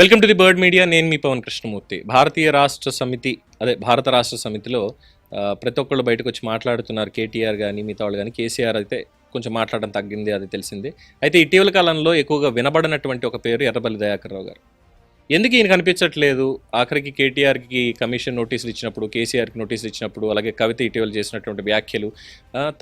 Welcome to the Bird Media నేను మీ పవన్ కృష్ణమూర్తి. భారతీయ రాష్ట్ర సమితి అదే భారత రాష్ట్ర సమితిలో ప్రతి ఒక్కళ్ళు బయటకు వచ్చి మాట్లాడుతున్నారు కేటీఆర్ కానీ మిగతా వాళ్ళు కానీ కేసీఆర్ అయితే కొంచెం మాట్లాడడం తగ్గింది అది తెలిసింది. అయితే ఇటీవల కాలంలో ఎక్కువగా వినబడినటువంటి ఒక పేరు ఎర్రబల్లి దయాకర్ రావు గారు. ఎందుకు ఈయన కనిపించట్లేదు? ఆఖరికి కేటీఆర్కి కమిషన్ నోటీసులు ఇచ్చినప్పుడు కేసీఆర్కి నోటీసులు ఇచ్చినప్పుడు అలాగే కవిత ఇటీవల చేసినటువంటి వ్యాఖ్యలు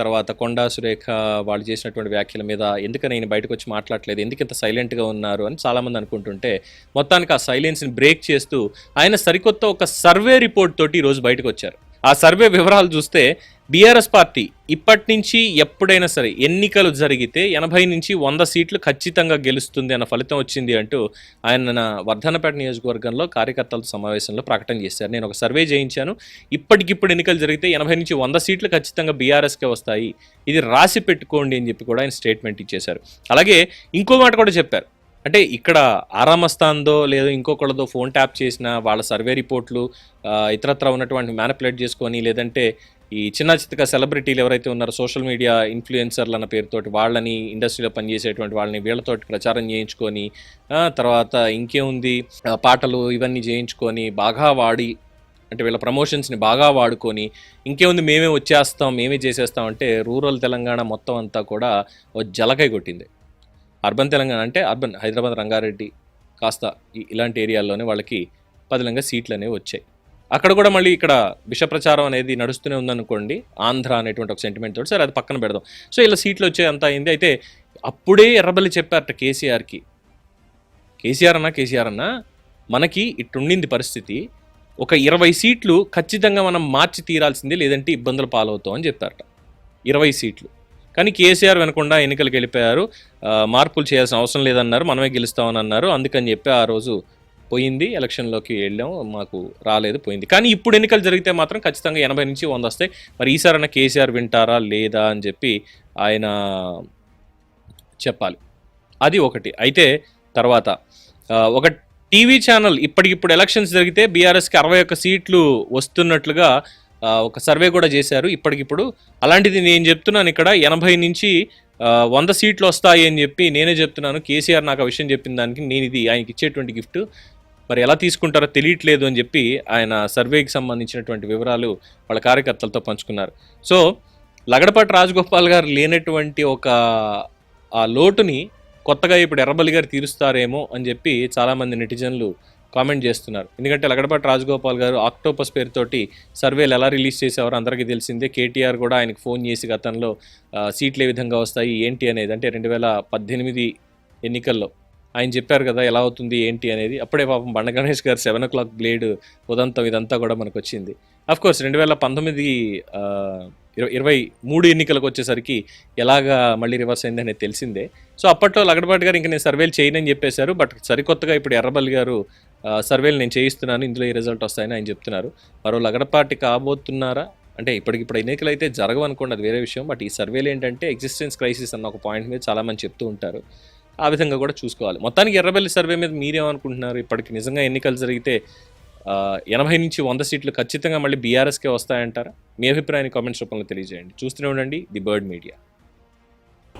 తర్వాత కొండా సురేఖ వాళ్ళు చేసినటువంటి వ్యాఖ్యల మీద ఎందుకని ఈయన బయటకు వచ్చి మాట్లాడలేదు ఎందుకు ఇంత సైలెంట్గా ఉన్నారు? అని చాలామంది అనుకుంటుంటే మొత్తానికి ఆ సైలెన్స్ని బ్రేక్ చేస్తూ ఆయన సరికొత్త ఒక సర్వే రిపోర్ట్ తోటి ఈరోజు బయటకు వచ్చారు. ఆ సర్వే వివరాలు చూస్తే బీఆర్ఎస్ పార్టీ ఇప్పటి నుంచి ఎప్పుడైనా సరే ఎన్నికలు జరిగితే ఎనభై నుంచి వంద సీట్లు ఖచ్చితంగా గెలుస్తుంది అన్న ఫలితం వచ్చింది అంటూ ఆయన వర్ధనపేట నియోజకవర్గంలో కార్యకర్తల సమావేశంలో ప్రకటన చేశారు. నేను ఒక సర్వే చేయించాను. ఇప్పటికిప్పుడు ఎన్నికలు జరిగితే ఎనభై నుంచి వంద సీట్లు ఖచ్చితంగా బీఆర్ఎస్కే వస్తాయి. ఇది రాసి పెట్టుకోండి అని చెప్పి కూడా ఆయన స్టేట్మెంట్ ఇచ్చేశారు. అలాగే ఇంకో మాట కూడా చెప్పారు. అంటే ఇక్కడ ఆరామస్థాన్దో లేదో ఇంకొకళ్ళదో ఫోన్ ట్యాప్ చేసిన వాళ్ళ సర్వే రిపోర్ట్లు ఇతరత్ర ఉన్నటువంటి మ్యానిపులేట్ చేసుకొని లేదంటే ఈ చిన్న చిత్తగా సెలబ్రిటీలు ఎవరైతే ఉన్నారో సోషల్ మీడియా ఇన్ఫ్లుయెన్సర్లు అన్న పేరుతోటి వాళ్ళని ఇండస్ట్రీలో పనిచేసేటువంటి వాళ్ళని వీళ్ళతోటి ప్రచారం చేయించుకొని తర్వాత ఇంకేముంది పాటలు ఇవన్నీ చేయించుకొని బాగా వాడి అంటే వీళ్ళ ప్రమోషన్స్ని బాగా వాడుకొని ఇంకేముంది మేమే వచ్చేస్తాం మేమే చేసేస్తాం అంటే రూరల్ తెలంగాణ మొత్తం అంతా కూడా జలకై కొట్టింది. అర్బన్ తెలంగాణ అంటే అర్బన్ హైదరాబాద్ రంగారెడ్డి కాస్త ఇలాంటి ఏరియాల్లోనే వాళ్ళకి పదిలంగా సీట్లు అనేవి వచ్చాయి. అక్కడ కూడా మళ్ళీ ఇక్కడ విష ప్రచారం అనేది నడుస్తూనే ఉందనుకోండి ఆంధ్ర అనేటువంటి ఒక సెంటిమెంట్ తోటి సరే అది పక్కన పెడదాం. సో ఇలా సీట్లు వచ్చే అంత అయింది. అయితే అప్పుడే ఎర్రబల్లి చెప్పారట కేసీఆర్కి. కేసీఆర్ అన్నా కేసీఆర్ అన్నా మనకి ఇట్టుండింది పరిస్థితి. ఒక ఇరవై సీట్లు ఖచ్చితంగా మనం మార్చి తీరాల్సిందే లేదంటే ఇబ్బందులు పాలవుతాం అని చెప్పారట. ఇరవై సీట్లు. కానీ కేసీఆర్ వినకుండా ఎన్నికలకు వెళ్ళిపోయారు. మార్పులు చేయాల్సిన అవసరం లేదన్నారు. మనమే గెలుస్తామని అన్నారు. అందుకని చెప్పి ఆ రోజు పోయింది. ఎలక్షన్లోకి వెళ్ళాం. మాకు రాలేదు పోయింది. కానీ ఇప్పుడు ఎన్నికలు జరిగితే మాత్రం ఖచ్చితంగా ఎనభై నుంచి వంద వస్తాయి. మరి ఈసారైనా కేసీఆర్ వింటారా లేదా అని చెప్పి ఆయన చెప్పాలి. అది ఒకటి. అయితే తర్వాత ఒక టీవీ ఛానల్ ఇప్పటికిప్పుడు ఎలక్షన్స్ జరిగితే బీఆర్ఎస్కి అరవై ఒక్క సీట్లు వస్తున్నట్లుగా ఒక సర్వే కూడా చేశారు. ఇప్పటికిప్పుడు అలాంటిది నేను చెప్తున్నాను ఇక్కడ. ఎనభై నుంచి వంద సీట్లు వస్తాయి అని చెప్పి నేనే చెప్తున్నాను. కేసీఆర్ నాకు ఆ విషయం చెప్పిన దానికి నేను ఇది ఆయనకి ఇచ్చేటువంటి గిఫ్ట్. మరి ఎలా తీసుకుంటారో తెలియట్లేదు అని చెప్పి ఆయన సర్వేకి సంబంధించినటువంటి వివరాలు వాళ్ళ కార్యకర్తలతో పంచుకున్నారు. సో లగడపాటి రాజగోపాల్ గారు లేనటువంటి ఒక ఆ లోటుని కొత్తగా ఇప్పుడు ఎర్రబల్లి గారు తీరుస్తారేమో అని చెప్పి చాలామంది నెటిజన్లు కామెంట్ చేస్తున్నారు. ఎందుకంటే లగడపాటి రాజగోపాల్ గారు ఆక్టోపస్ పేరుతోటి సర్వేలు ఎలా రిలీజ్ చేసేవారో అందరికీ తెలిసిందే. కేటీఆర్ కూడా ఆయనకు ఫోన్ చేసి గతంలో సీట్లు ఏ విధంగా వస్తాయి ఏంటి అనేది అంటే రెండు వేల పద్దెనిమిది ఎన్నికల్లో ఆయన చెప్పారు కదా ఎలా అవుతుంది ఏంటి అనేది అప్పుడే పాపం బండ గణేష్ గారు సెవెన్ ఓ క్లాక్ బ్లేడ్ ఉదంతం ఇదంతా కూడా మనకు వచ్చింది. అఫ్ కోర్స్ రెండు వేల పంతొమ్మిది ఇరవై ఇరవై మూడు ఎన్నికలకు వచ్చేసరికి ఎలాగా మళ్ళీ రివర్స్ అయింది అనేది తెలిసిందే. సో అప్పట్లో లగడపాటి గారు ఇంకా నేను సర్వేలు చేయనని చెప్పేశారు బట్ సరికొత్తగా ఇప్పుడు ఎర్రబల్లి గారు సర్వేలు నేను చేయిస్తున్నాను ఇందులో ఈ రిజల్ట్ వస్తాయని ఆయన చెప్తున్నారు. మరో లగడపాటి కాబోతున్నారా? అంటే ఇప్పటికిప్పుడు ఎన్నికలు అయితే జరగవు అనుకోండి అది వేరే విషయం. బట్ ఈ సర్వేలు ఏంటంటే ఎగ్జిస్టెన్స్ క్రైసిస్ అన్న ఒక పాయింట్ మీద చాలా మంది చెప్తూ ఉంటారు. ఆ విధంగా కూడా చూసుకోవాలి. మొత్తానికి ఎర్రబెల్లి సర్వే మీద మీరేమనుకుంటున్నారు? ఇప్పటికి నిజంగా ఎన్నికలు జరిగితే ఎనభై నుంచి వంద సీట్లు ఖచ్చితంగా మళ్ళీ బీఆర్ఎస్కే వస్తాయంటారా? మీ అభిప్రాయాన్ని కామెంట్స్ రూపంలో తెలియజేయండి. చూస్తూనే ఉండండి ది బర్డ్ మీడియా.